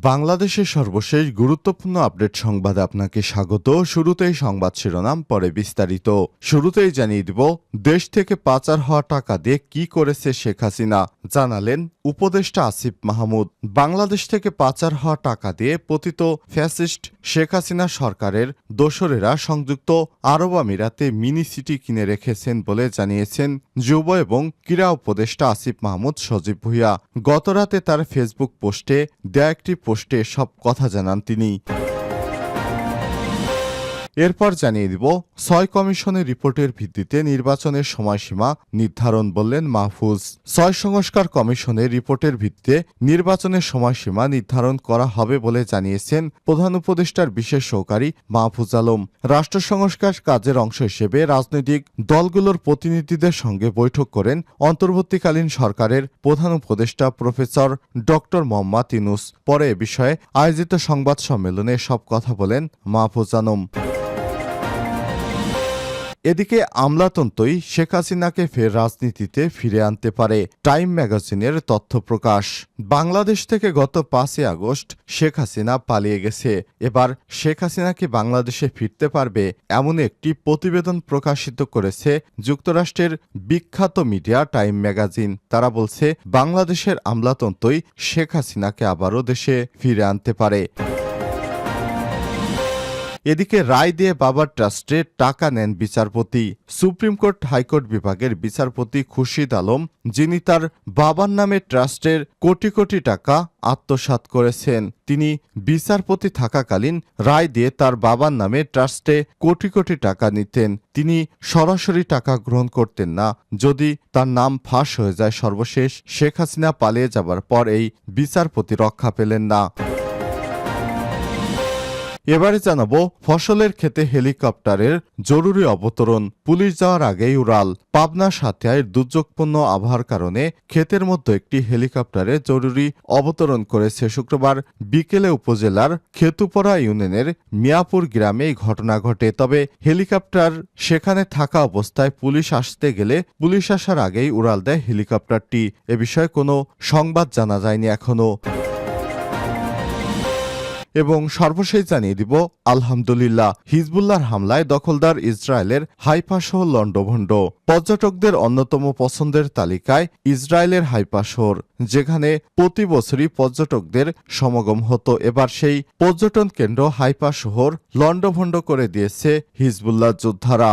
বাংলাদেশের সর্বশেষ গুরুত্বপূর্ণ আপডেট সংবাদে আপনাকে স্বাগত। শুরুতেই সংবাদ শিরোনাম, পরে বিস্তারিত। শুরুতেই জানিয়ে দিব, দেশ থেকে পাচার হওয়া টাকা দিয়ে কি করেছে শেখ হাসিনা, জানালেন উপদেষ্টা আসিফ মাহমুদ। বাংলাদেশ থেকে পাচার হওয়া টাকা দিয়ে পতিত ফ্যাসিস্ট শেখ হাসিনা সরকারের দোসরেরা সংযুক্ত আরব আমিরাতে মিনি সিটি কিনে রেখেছেন বলে জানিয়েছেন যুব এবং ক্রীড়া উপদেষ্টা আসিফ মাহমুদ সজীব ভুইয়া। গতরাতে তার ফেসবুক পোস্টে দেয়া একটি পোস্টে সব কথা জানান তিনি। এরপর জানিয়ে দিব, ছয় কমিশনের রিপোর্টের ভিত্তিতে নির্বাচনের সময়সীমা নির্ধারণ বললেন মাহফুজ। ছয় সংস্কার কমিশনের রিপোর্টের ভিত্তিতে নির্বাচনের সময়সীমা নির্ধারণ করা হবে বলে জানিয়েছেন প্রধান উপদেষ্টার বিশেষ সহকারী মাহফুজ আলম। রাষ্ট্র সংস্কার কাজের অংশ হিসেবে রাজনৈতিক দলগুলোর প্রতিনিধিদের সঙ্গে বৈঠক করেন অন্তর্বর্তীকালীন সরকারের প্রধান উপদেষ্টা প্রফেসর ডক্টর মোহাম্মদ ইনুস পরে এ বিষয়ে আয়োজিত সংবাদ সম্মেলনে সব কথা বলেন মাহফুজ আলম। এদিকে আমলাতন্ত্রই শেখ হাসিনাকে ফের রাজনীতিতে ফিরে আনতে পারে। টাইম ম্যাগাজিনের তথ্য প্রকাশ, বাংলাদেশ থেকে গত পাঁচই আগস্ট শেখ হাসিনা পালিয়ে গেছে। এবার শেখ হাসিনা কি বাংলাদেশে ফিরতে পারবে এমন একটি প্রতিবেদন প্রকাশিত করেছে যুক্তরাষ্ট্রের বিখ্যাত মিডিয়া টাইম ম্যাগাজিন। তারা বলছে, বাংলাদেশের আমলাতন্ত্রই শেখ হাসিনাকে আবারও দেশে ফিরে আনতে পারে। এদিকে রায় দিয়ে বাবার ট্রাস্টে টাকা নেন বিচারপতি। সুপ্রিম কোর্ট হাইকোর্ট বিভাগের বিচারপতি খুরশিদ আলম, যিনি তার বাবার নামে ট্রাস্টের কোটি কোটি টাকা আত্মসাৎ করেছেন। তিনি বিচারপতি থাকাকালীন রায় দিয়ে তার বাবার নামে ট্রাস্টে কোটি কোটি টাকা নিতেন। তিনি সরাসরি টাকা গ্রহণ করতেন না। যদি তার নাম ফাঁস হয়ে যায় সর্বশেষ, শেখ হাসিনা পালিয়ে যাবার পর এই বিচারপতি রক্ষা পেলেন না। এবারে জানাব ফসলের ক্ষেতে হেলিকপ্টারের জরুরি অবতরণ। পুলিশ যাওয়ার আগেই উড়াল। পাবনা সাথিয়ায় দুর্যোগপূর্ণ আবহাওয়ার কারণে ক্ষেতের মধ্যে একটি হেলিকপ্টারে জরুরি অবতরণ করেছে শুক্রবার বিকেলে উপজেলার খেতুপড়া ইউনিয়নের মিয়াপুর গ্রামে এই ঘটনা ঘটে। তবে হেলিকপ্টার সেখানে থাকা অবস্থায় পুলিশ আসতে গেলে পুলিশ আসার আগেই উড়াল দেয় হেলিকপ্টারটি। এ বিষয়ে কোনো সংবাদ জানা যায়নি এখনও। এবং সর্বশেষ জানিয়ে দিব, আলহামদুলিল্লাহ, হিজবুল্লাহর হামলায় দখলদার ইসরায়েলের হাইফা শহর লন্ডভন্ড পর্যটকদের অন্যতম পছন্দের তালিকায় ইসরায়েলের হাইফা শহর যেখানে প্রতি বছরই পর্যটকদের সমাগম হতো। এবার সেই পর্যটন কেন্দ্র হাইফা শহর লন্ডভন্ড করে দিয়েছে হিজবুল্লাহ যোদ্ধারা।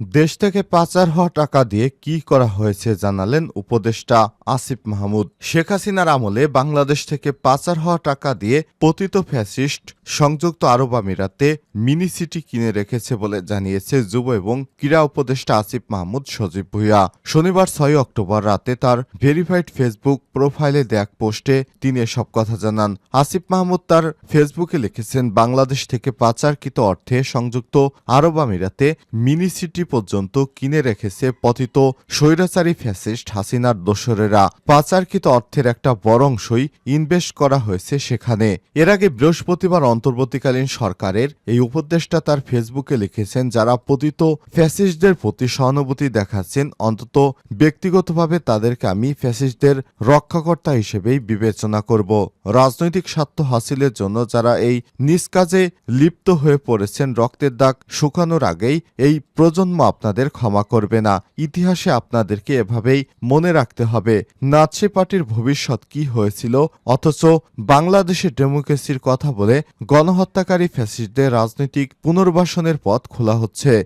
দেশ থেকে পাচার হওয়া টাকা দিয়ে কি করা হয়েছে জানালেন উপদেষ্টা আসিফ মাহমুদ। শেখ হাসিনার আমলে বাংলাদেশ থেকে পাচার হওয়া টাকা দিয়ে পতিত ফ্যাসিস্ট সংযুক্ত আরব আমিরাতে মিনি সিটি কিনে রেখেছে বলে জানিয়েছে যুব এবং ক্রীড়া উপদেষ্টা আসিফ মাহমুদ সজীব ভুইয়া। শনিবার ছয় অক্টোবর রাতে তার ভেরিফাইড ফেসবুক প্রোফাইলে দেখ পোস্টে তিনি এসব কথা জানান। আসিফ মাহমুদ তার ফেসবুকে লিখেছেন, বাংলাদেশ থেকে পাচারকৃত অর্থে সংযুক্ত আরব আমিরাতে মিনি সিটি পর্যন্ত কিনে রেখেছে পতিত স্বৈরাচারী ফ্যাসিস্ট হাসিনার দোসরেরা। পাচারকৃত অর্থের একটা বড় অংশই ইনভেস্ট করা হয়েছে সেখানে। এর আগে বৃহস্পতিবার অন্তর্বর্তীকালীন সরকারের এই উপদেষ্টা তার ফেসবুকে লিখেছেন, যারা পতিত ফ্যাসিস্টদের প্রতি সহানুভূতি দেখাচ্ছেন, অন্তত ব্যক্তিগতভাবে তাদেরকে আমি ফ্যাসিস্টদের রক্ষাকর্তা হিসেবেই বিবেচনা করব। রাজনৈতিক স্বার্থ হাসিলের জন্য যারা এই নিজ কাজে লিপ্ত হয়ে পড়েছেন, রক্তের দাগ শুকানোর আগেই এই প্রজন্ম আপনাদের ক্ষমা করবে না। ইতিহাসে আপনাদেরকে এভাবেই মনে রাখতে হবে। নাচে পার্টির ভবিষ্যৎ কি হয়েছিল? অথচ বাংলাদেশের ডেমোক্রেসির কথা বলে গণহত্যাকারী ফ্যাসিস্টদের রাজনৈতিক পুনর্বাসনের পথ খোলা হচ্ছে।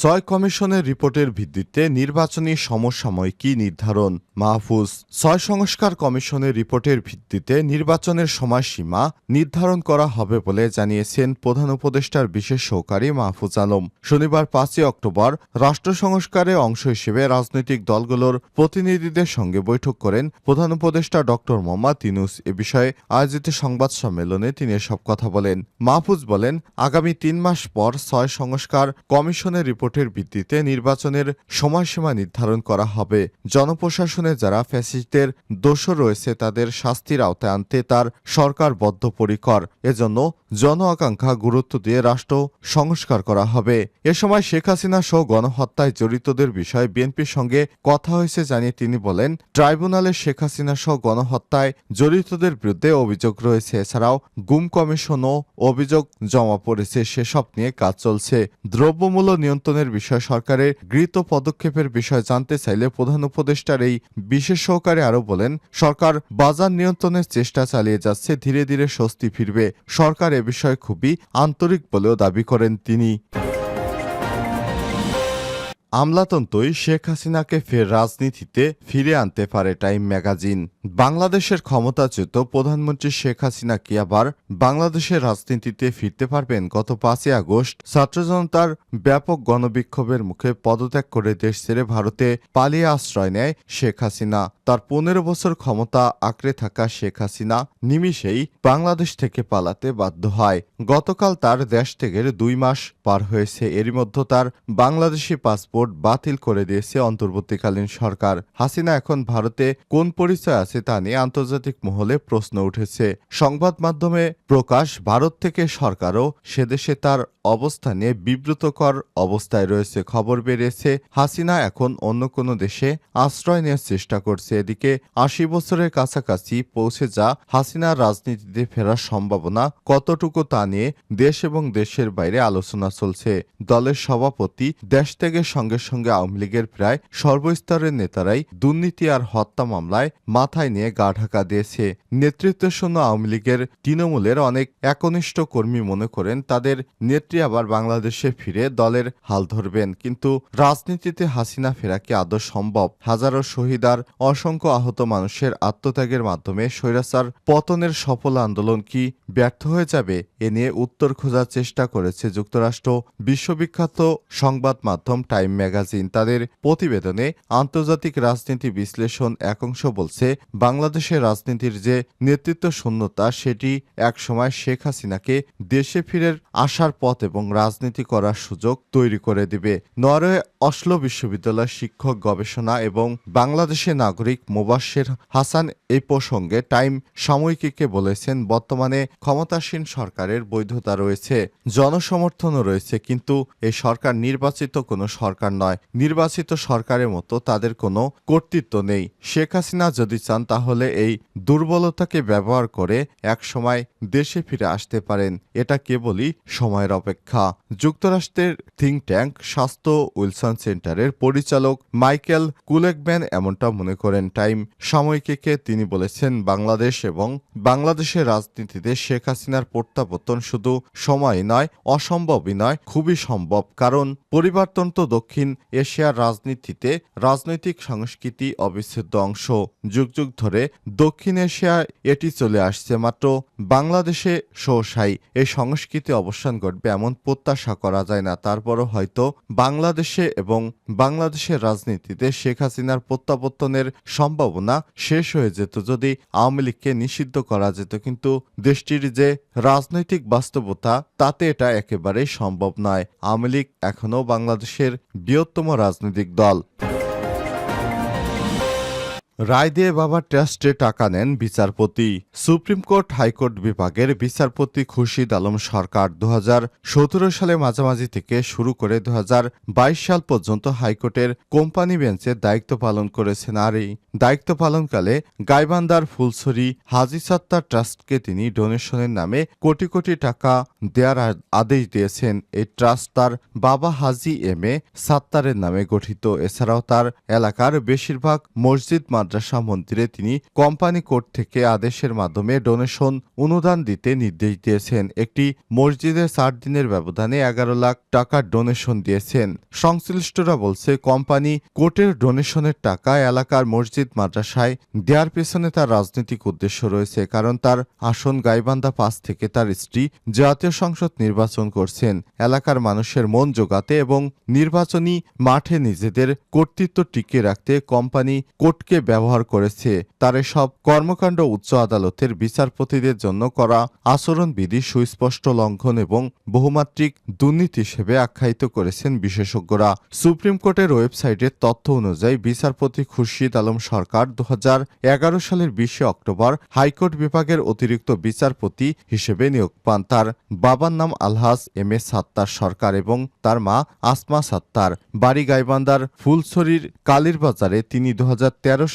ছয় কমিশনের রিপোর্টের ভিত্তিতে নির্বাচনী সমসাময়িকী নির্ধারণ, মাহফুজ। ছয় সংস্কার কমিশনের রিপোর্টের ভিত্তিতে নির্বাচনের সময়সীমা নির্ধারণ করা হবে বলে জানিয়েছেন প্রধান উপদেষ্টার বিশেষ সহকারী মাহফুজ আলম। শনিবার পাঁচই অক্টোবর রাষ্ট্র সংস্কারে অংশ হিসেবে রাজনৈতিক দলগুলোর প্রতিনিধিদের সঙ্গে বৈঠক করেন প্রধান উপদেষ্টা ডক্টর মোহাম্মদ ইনুস এ বিষয়ে আয়োজিত সংবাদ সম্মেলনে তিনি এসব কথা বলেন। মাহফুজ বলেন, আগামী তিন মাস পর ছয় সংস্কার কমিশনের রিপোর্টের ভিত্তিতে নির্বাচনের সময়সীমা নির্ধারণ করা হবে। জনপ্রশাসনে যারা ফ্যাসিস্টদের দোষর রয়েছে, তাদের শাস্তির আওতায় আনতে তার সরকার বদ্ধপরিকর। এজন্য জন আকাঙ্ক্ষা গুরুত্ব দিয়ে রাষ্ট্র সংস্কার করা হবে। এ সময় শেখ হাসিনা সহ গণহত্যায় জড়িতদের বিষয়ে বিএনপির সঙ্গে কথা হয়েছে জানিয়ে তিনি বলেন, ট্রাইব্যুনালে শেখ হাসিনা সহ গণহত্যায় জড়িতদের বিরুদ্ধে অভিযোগ রয়েছে। এছাড়াও গুম কমিশনও অভিযোগ জমা পড়েছে। সেসব নিয়ে কাজ চলছে। দ্রব্যমূল্য নিয়ন্ত্রণের বিষয়ে সরকারের গৃহীত পদক্ষেপের বিষয়ে জানতে চাইলে প্রধান উপদেষ্টার এই বিশেষ সহকারে আরও বলেন, সরকার বাজার নিয়ন্ত্রণের চেষ্টা চালিয়ে যাচ্ছে, ধীরে ধীরে স্বস্তি ফিরবে। সরকার এ বিষয়ে খুবই আন্তরিক বলেও দাবি করেন তিনি। আমলাতন্ত্রই শেখ হাসিনাকে ফের রাজনীতিতে ফিরে আনতে পারে টাইম ম্যাগাজিন। বাংলাদেশের ক্ষমতাচ্যুত প্রধানমন্ত্রী শেখ হাসিনা কি আবার বাংলাদেশের রাজনীতিতে ফিরতে পারবেন? গত পাঁচই আগস্ট ছাত্র জনতার ব্যাপক গণবিক্ষোভের মুখে পদত্যাগ করে দেশ ছেড়ে ভারতে পালিয়ে আশ্রয় নেয় শেখ হাসিনা। তার পনেরো বছর ক্ষমতা আঁকড়ে থাকা শেখ হাসিনা নিমিষেই বাংলাদেশ থেকে পালাতে বাধ্য হয়। গতকাল তার দেশ থেকে দুই মাস পার হয়েছে। এরই মধ্যে তার বাংলাদেশি পাসপোর্ট বাতিল করে দিয়েছে অন্তর্বর্তীকালীন সরকার। হাসিনা এখন ভারতে কোন পরিচয় আছে তা নিয়ে আন্তর্জাতিক মহলে প্রশ্ন উঠেছে। সংবাদ মাধ্যমে প্রকাশ, ভারত থেকে সরকারও সেদেশে তার অবস্থা নিয়ে বিব্রতকর অবস্থায় রয়েছে। খবর বেরিয়েছে, হাসিনা এখন অন্য কোনো দেশে আশ্রয় নেওয়ার চেষ্টা করছে। এদিকে আশি বছরের কাছাকাছি পৌঁছে যা হাসিনার রাজনীতিতে ফেরার সম্ভাবনা কতটুকু তা নিয়ে দেশ এবং দেশের বাইরে আলোচনা চলছে। দলের সভাপতি দেশ থেকে সঙ্গে সঙ্গে আওয়ামী লীগের প্রায় সর্বস্তরের নেতারাই দুর্নীতি আর হত্যা মামলায় মাথায় নিয়ে গা ঢাকা দিয়েছে। নেতৃত্বশূন্য আওয়ামী লীগের তৃণমূলের অনেক একনিষ্ঠ কর্মী মনে করেন, তাদের নেত্রী আবার বাংলাদেশে ফিরে দলের হাল ধরবেন। কিন্তু রাজনীতিতে হাসিনা ফেরা কি আদৌ সম্ভব? হাজারো শহীদ আর অসংখ্য আহত মানুষের আত্মত্যাগের মাধ্যমে স্বৈরাচার পতনের সফল আন্দোলন কি ব্যর্থ হয়ে যাবে, এ নিয়ে উত্তর খোঁজার চেষ্টা করেছে যুক্তরাষ্ট্র। বিশ্ববিখ্যাত সংবাদ মাধ্যম টাইম ম্যাগাজিন তাদের প্রতিবেদনে আন্তর্জাতিক রাজনীতি বিশ্লেষণ একাংশ বলছে, বাংলাদেশের রাজনীতির যে নেতৃত্ব শূন্যতা, সেটি একসময় শেখ হাসিনাকে দেশে ফিরে আসার পথ এবং রাজনীতি করার সুযোগ তৈরি করে দিবে। নরওয়ে অসলো বিশ্ববিদ্যালয়ের শিক্ষক, গবেষণা এবং বাংলাদেশের নাগরিক মোবাশ্বের হাসান এই প্রসঙ্গে টাইম সাময়িকীকে বলেছেন, বর্তমানে ক্ষমতাসীন সরকারের বৈধতা রয়েছে, জনসমর্থনও রয়েছে, কিন্তু এই সরকার নির্বাচিত কোনো সরকার নয়, নির্বাচিত সরকারের মতো তাদের কোনো কর্তৃত্ব নেই। শেখ হাসিনা যদি চান তাহলে এই দুর্বলতাকে ব্যবহার করে একসময় দেশে ফিরে আসতে পারেন। এটা কেবলই সময়ের অপেক্ষা। যুক্তরাষ্ট্রের থিঙ্ক ট্যাঙ্ক স্বাস্থ্য উইলসন সেন্টারের পরিচালক মাইকেল কুলেকম্যান এমনটা মনে করেন। টাইম সাময়িকীকে তিনি বলেছেন, বাংলাদেশ এবং বাংলাদেশের রাজনীতিতে শেখ হাসিনার প্রত্যাবর্তন শুধু সময় নয়, অসম্ভবই নয়, খুবই সম্ভব। কারণ পরিবর্তন তো দক্ষিণ এশিয়ার রাজনীতিতে রাজনৈতিক সংস্কৃতি অবিচ্ছেদ্য অংশ। যুগ যুগ ধরে দক্ষিণ এশিয়ায় এটি চলে আসছে মাত্র। বাংলাদেশে সহসাই এই সংস্কৃতি অবসান ঘটবে এমন প্রত্যাশা করা যায় না। তারপরও হয়তো বাংলাদেশে এবং বাংলাদেশের রাজনীতিতে শেখ হাসিনার প্রত্যাবর্তনের সম্ভাবনা শেষ হয়ে যেত যদি আওয়ামী লীগকে নিষিদ্ধ করা যেত। কিন্তু দেশটির যে রাজনৈতিক বাস্তবতা, তাতে এটা একেবারেই সম্ভব নয়। আওয়ামী লীগ এখনও বাংলাদেশের বৃহত্তম রাজনৈতিক দল। রায় দিয়ে বাবা ট্রাস্টে টাকা নেন বিচারপতি। সুপ্রিম কোর্ট হাইকোর্ট বিভাগের বিচারপতি খুরশিদ আলম সরকার দু হাজার সতেরো সালে মাঝামাঝি থেকে শুরু করে দু হাজার বাইশ সাল পর্যন্ত হাইকোর্টের কোম্পানি বেঞ্চে দায়িত্ব পালন করেছেন আর এই দায়িত্ব পালনকালে গাইবান্দার ফুলছড়ি হাজি সত্তার ট্রাস্টকে তিনি ডোনেশনের নামে কোটি কোটি টাকা দেওয়ার আদেশ দিয়েছেন। এই ট্রাস্ট তার বাবা হাজি এম এ সাত্তারের নামে গঠিত। এছাড়াও তার এলাকার বেশিরভাগ মসজিদ মাদ্রাসা মন্দিরে তিনি কোম্পানি কোর্ট থেকে আদেশের মাধ্যমে ডোনেশন অনুদান দিতে নির্দেশ দিয়েছেন। একটি মসজিদে চার দিনের ব্যবধানে এগারো লাখ টাকার ডোনেশন দিয়েছেন। সংশ্লিষ্টরা বলছে, কোম্পানি কোর্টের ডোনেশনের টাকা এলাকার মসজিদ মাদ্রাসায় দেওয়ার পেছনে তার রাজনৈতিক উদ্দেশ্য রয়েছে, কারণ তার আসন গাইবান্ধা পাস থেকে তার স্ত্রী জাতীয় সংসদ নির্বাচন করছেন। এলাকার মানুষের মন জোগাতে এবং নির্বাচনী মাঠে নিজেদের কর্তৃত্ব টিকিয়ে রাখতে কোম্পানি কোর্টকে ব্যবহার করেছে। তার এসব কর্মকাণ্ড উচ্চ আদালতের বিচারপতিদের জন্য করা আচরণবিধি সুস্পষ্ট লঙ্ঘন এবং বহুমাত্রিক দুর্নীতি হিসেবে আখ্যায়িত করেছেন বিশেষজ্ঞরা। সুপ্রিম কোর্টের ওয়েবসাইটের তথ্য অনুযায়ী বিচারপতি খুরশিদ আলম সরকার দু হাজার এগারো সালের বিশে অক্টোবর হাইকোর্ট বিভাগের অতিরিক্ত বিচারপতি হিসেবে নিয়োগ পান। তার বাবার নাম আলহাজ এম এ সাত্তার সরকার এবং তার মা আসমা সাত্তার। বাড়ি গাইবান্ধার ফুলছড়ির কালীরবাজারে তিনি দু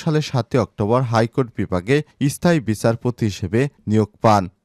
সালে সাতই অক্টোবর হাইকোর্ট বিভাগে স্থায়ী বিচারপতি হিসেবে নিয়োগ পান।